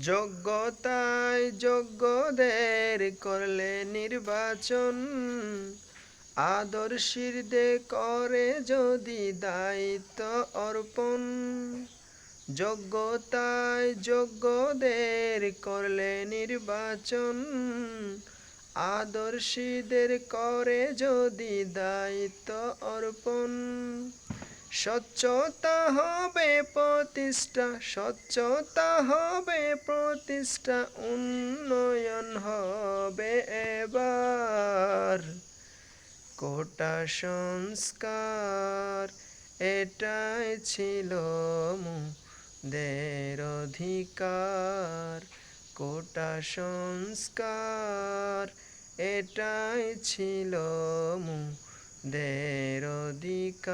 যোগ্যতায় যোগ্যদের করলে নির্বাচন। আদর্শীরদে করে যদি দায়িত্ব অর্পণ। যোগ্যতায় যোগ্যদের করলে নির্বাচন। আদর্শীদের করে যদি দায়িত্ব অর্পণ। স্বচ্ছতা হবে প্রতিষ্ঠা, স্বচ্ছতা হবে প্রতিষ্ঠা, উন্নয়ন হবে এবার। কোটা সংস্কার, এটাই ছিল মুদের অধিকার। কোটা সংস্কার, এটাই ছিল অধিকার